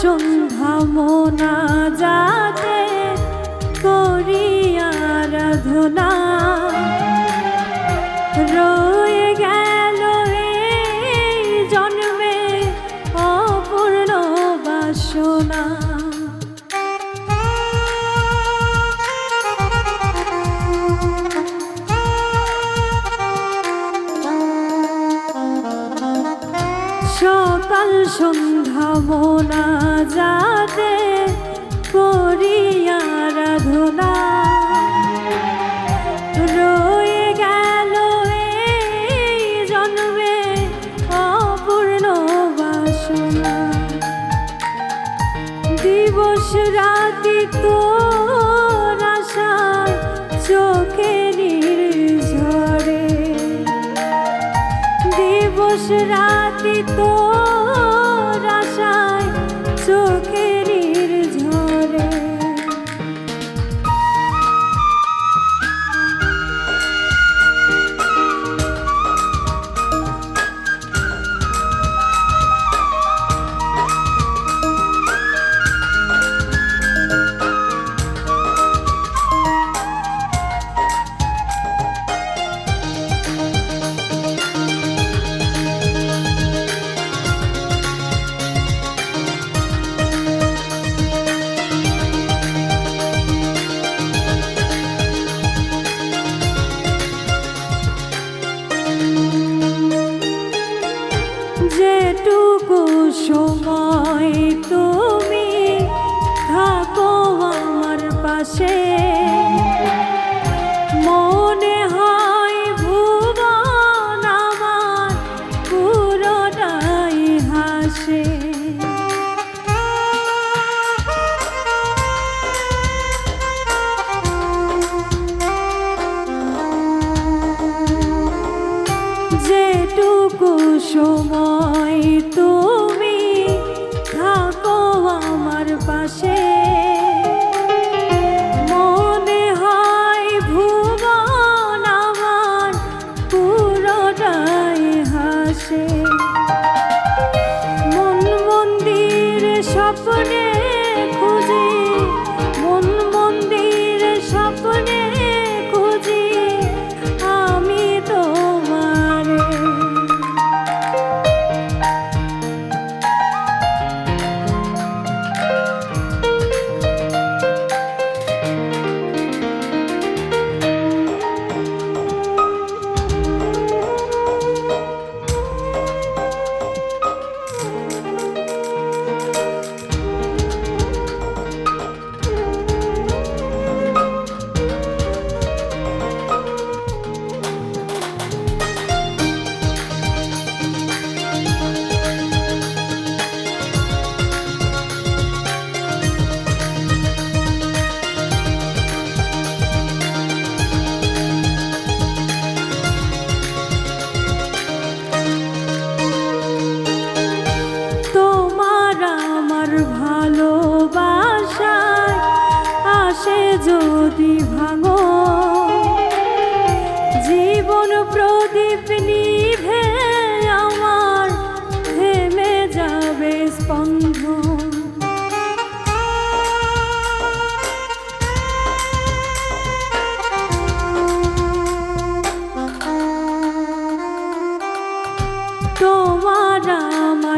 সন্ধ্যা মোনা যাতে করি আরাধনা। রয়ে গেল এই জন্মে অপূর্ণ বাসনা। সকাল সন্ধ্যা মোনা যাতে করিয়া যেটুকু সময় তো যেটুকু সময় তো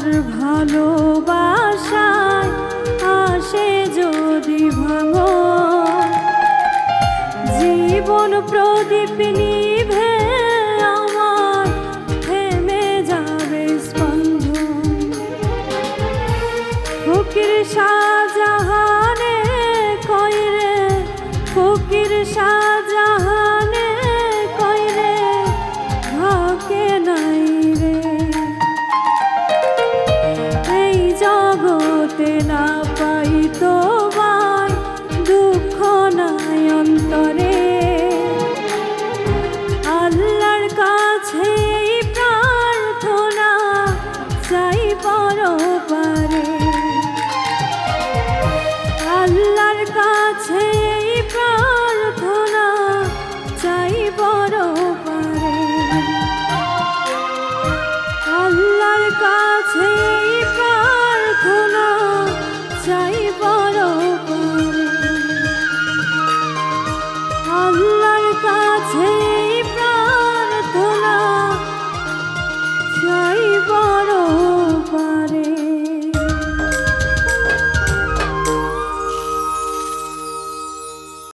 তোমার ভালোবাসায় আসে যদি ভাঙ জীবন প্রদীপিনী pazzesco.